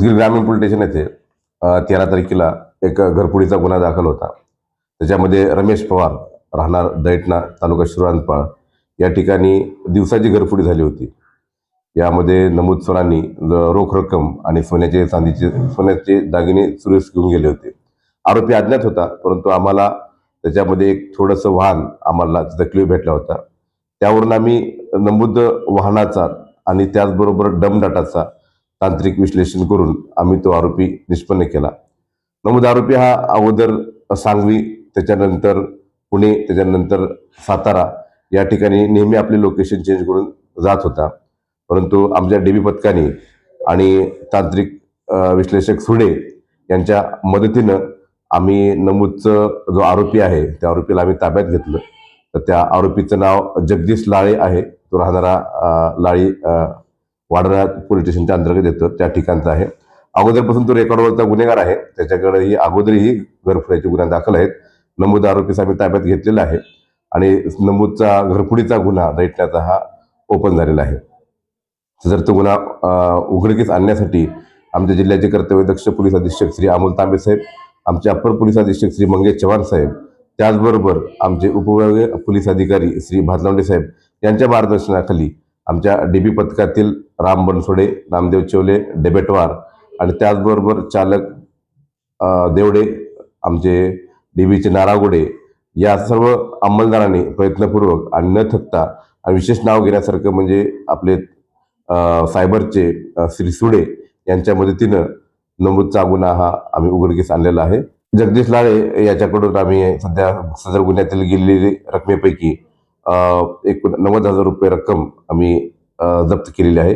उदगीर ग्रामीण police station येथे तेरा तारखेला एक घरपुडीचा गुन्हा दाखल होता. त्याच्यामध्ये रमेश पवार राहणार दैटणा तालुका शिरवानपाळ या ठिकाणी दिवसाची घरफुडी झाली होती. यामध्ये नमूद सरांनी रोख रक्कम आणि सोन्याचे चांदीचे सोन्याचे दागिने सुरेश घेऊन गेले होते. आरोपी अज्ञात होता परंतु आम्हाला त्याच्यामध्ये एक थोडंसं वाहन आम्हाला तिथं क्ल्यू भेटला होता. त्यावरून आम्ही नमूद वाहनाचा आणि त्याचबरोबर डमडाटाचा तांत्रिक विश्लेषण करून आम्ही तो आरोपी निष्पन्न केला. नमूद आरोपी हा अगोदर सांगवी त्याच्यानंतर पुणे त्याच्यानंतर सातारा या ठिकाणी नेहमी आपले लोकेशन चेंज करून जात होता. परंतु आमच्या डीबी पथकाने आणि तांत्रिक विश्लेषक सुडे यांच्या मदतीनं आम्ही नमूदचं जो आरोपी आहे त्या आरोपीला आम्ही ताब्यात घेतलं. तर त्या आरोपीचं नाव जगदीश लाळे आहे. तो राहणारा लाळी अ, वाडरा पोलीस स्टेशनच्या अंतर्गत येतं त्या ठिकाणचा आहे. अगोदरपासून तो रेकॉर्डवरचा गुन्हेगार आहे. त्याच्याकडेही अगोदरही घरफुड्याचे गुन्हा दाखल आहेत. नमूद आरोपीस आम्ही ताब्यात घेतलेला आहे. आणि नमूदचा घरफुडीचा गुन्हा दैटण्याचा हा ओपन झालेला आहे. जर तो गुन्हा उघडकीस आणण्यासाठी आमच्या जिल्ह्याचे कर्तव्यदक्ष पोलीस अधीक्षक श्री अमोल तांबे साहेब आमचे अप्पर पोलीस अधीक्षक श्री मंगेश चव्हाण साहेब त्याचबरोबर आमचे उपविभागीय पोलीस अधिकारी श्री भातलावडे साहेब यांच्या मार्गदर्शनाखाली आमच्या डीबी पथकातील राम बनसोडे नामदेव चेवले डेबेटवार आणि त्याचबरोबर चालक देवडे आमचे डीबीचे नारागोडे या सर्व अंमलदारांनी प्रयत्नपूर्वक आणि न थकता आणि विशेष नाव घेण्यासारखं म्हणजे आपले सायबरचे श्री सुडे यांच्या मदतीनं नमूदचा गुन्हा हा आम्ही उघडकीस आणलेला आहे. जगदीश लाळे याच्याकडून आम्ही सध्या सदर गुन्ह्यातील गेलेली रकमेपैकी एकूण नव्वद हजार रुपये रक्कम आम्ही अ, जप्त केलेली आहे.